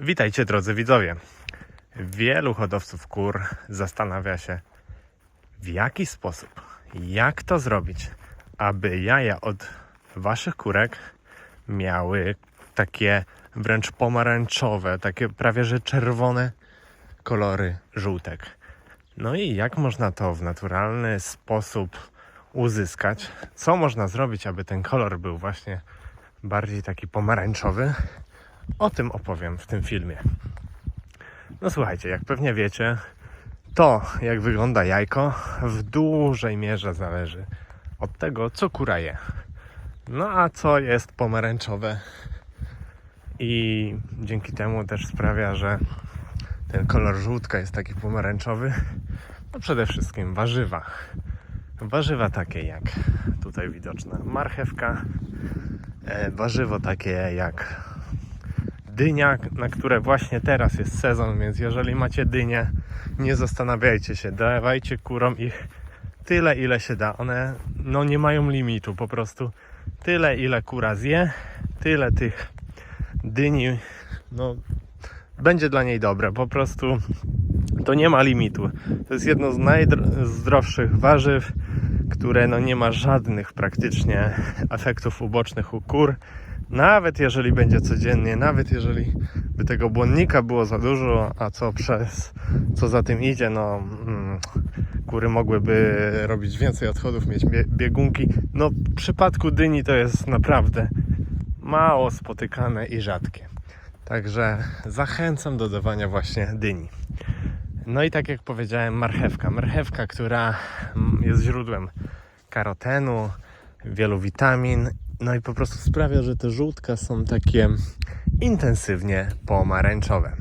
Witajcie drodzy widzowie. Wielu hodowców kur zastanawia się, w jaki sposób, jak to zrobić, aby jaja od waszych kurek miały takie wręcz pomarańczowe, takie prawie że czerwone kolory żółtek. No i jak można to w naturalny sposób uzyskać? Co można zrobić, aby ten kolor był właśnie bardziej taki pomarańczowy? O tym opowiem w tym filmie. No słuchajcie, jak pewnie wiecie, to jak wygląda jajko w dużej mierze zależy od tego, co kura je. No a co jest pomarańczowe i dzięki temu też sprawia, że ten kolor żółtka jest taki pomarańczowy. No przede wszystkim warzywa. Warzywa takie jak tutaj widoczna marchewka, e, warzywo takie jak dynia, na które właśnie teraz jest sezon, więc jeżeli macie dynię, nie zastanawiajcie się, dawajcie kurom ich tyle, ile się da. One no nie mają limitu, po prostu tyle, ile kura zje, tyle tych dyni, no będzie dla niej dobre, po prostu to nie ma limitu. To jest jedno z najzdrowszych warzyw, które no nie ma żadnych praktycznie efektów ubocznych u kur. Nawet jeżeli będzie codziennie, nawet jeżeli by tego błonnika było za dużo, a co przez, co za tym idzie, no mm, kury mogłyby robić więcej odchodów, mieć bie- biegunki. No w przypadku dyni to jest naprawdę mało spotykane i rzadkie. Także zachęcam do dawania właśnie dyni. No i tak jak powiedziałem, marchewka. Marchewka, która mm, jest źródłem karotenu, wielu witamin. No i po prostu sprawia, że te żółtka są takie intensywnie pomarańczowe.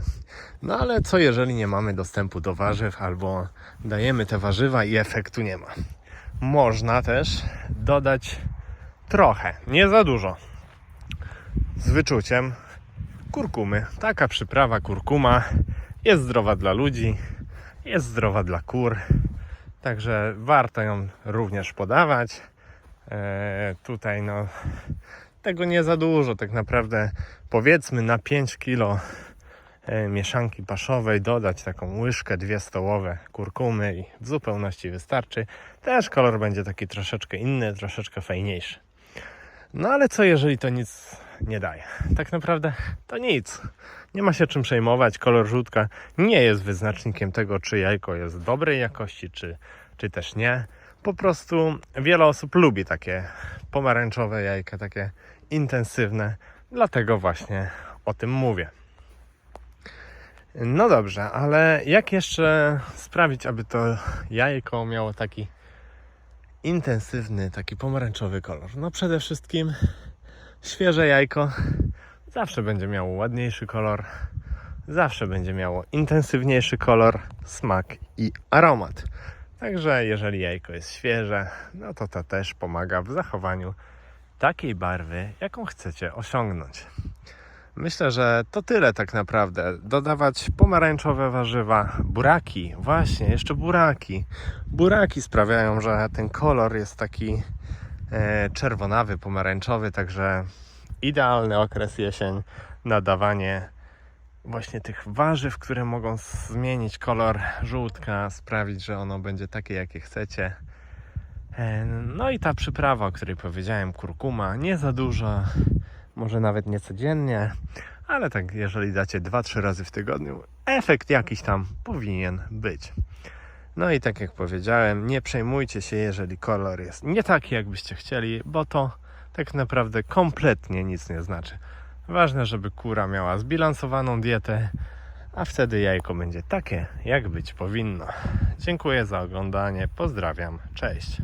No ale co jeżeli nie mamy dostępu do warzyw albo dajemy te warzywa i efektu nie ma? Można też dodać trochę, nie za dużo. Z wyczuciem kurkumy. Taka przyprawa kurkuma jest zdrowa dla ludzi, jest zdrowa dla kur. Także warto ją również podawać. E, tutaj no tego nie za dużo, tak naprawdę powiedzmy na 5 kg e, mieszanki paszowej dodać taką łyżkę, dwie stołowe kurkumy i w zupełności wystarczy. Też kolor będzie taki troszeczkę inny, troszeczkę fajniejszy. No ale co jeżeli to nic nie daje? Tak naprawdę to nic. Nie ma się czym przejmować. Kolor żółtka nie jest wyznacznikiem tego, czy jajko jest dobrej jakości, czy, czy też nie. Po prostu wiele osób lubi takie pomarańczowe jajka, takie intensywne. Dlatego właśnie o tym mówię. No dobrze, ale jak jeszcze sprawić, aby to jajko miało taki intensywny, taki pomarańczowy kolor? No przede wszystkim świeże jajko zawsze będzie miało ładniejszy kolor, zawsze będzie miało intensywniejszy kolor, smak i aromat. Także jeżeli jajko jest świeże, no to to też pomaga w zachowaniu takiej barwy, jaką chcecie osiągnąć. Myślę, że to tyle tak naprawdę. Dodawać pomarańczowe warzywa, buraki, właśnie, jeszcze buraki. Buraki sprawiają, że ten kolor jest taki e, czerwonawy, pomarańczowy, także idealny okres jesień na dawanie właśnie tych warzyw, które mogą zmienić kolor żółtka, sprawić, że ono będzie takie, jakie chcecie. E, No i ta przyprawa, o której powiedziałem, kurkuma, nie za dużo, może nawet nie codziennie, ale tak jeżeli dacie 2-3 razy w tygodniu, efekt jakiś tam powinien być. No i tak jak powiedziałem, nie przejmujcie się, jeżeli kolor jest nie taki, jakbyście chcieli, bo to tak naprawdę kompletnie nic nie znaczy. Ważne, żeby kura miała zbilansowaną dietę, a wtedy jajko będzie takie, jak być powinno. Dziękuję za oglądanie, pozdrawiam, cześć.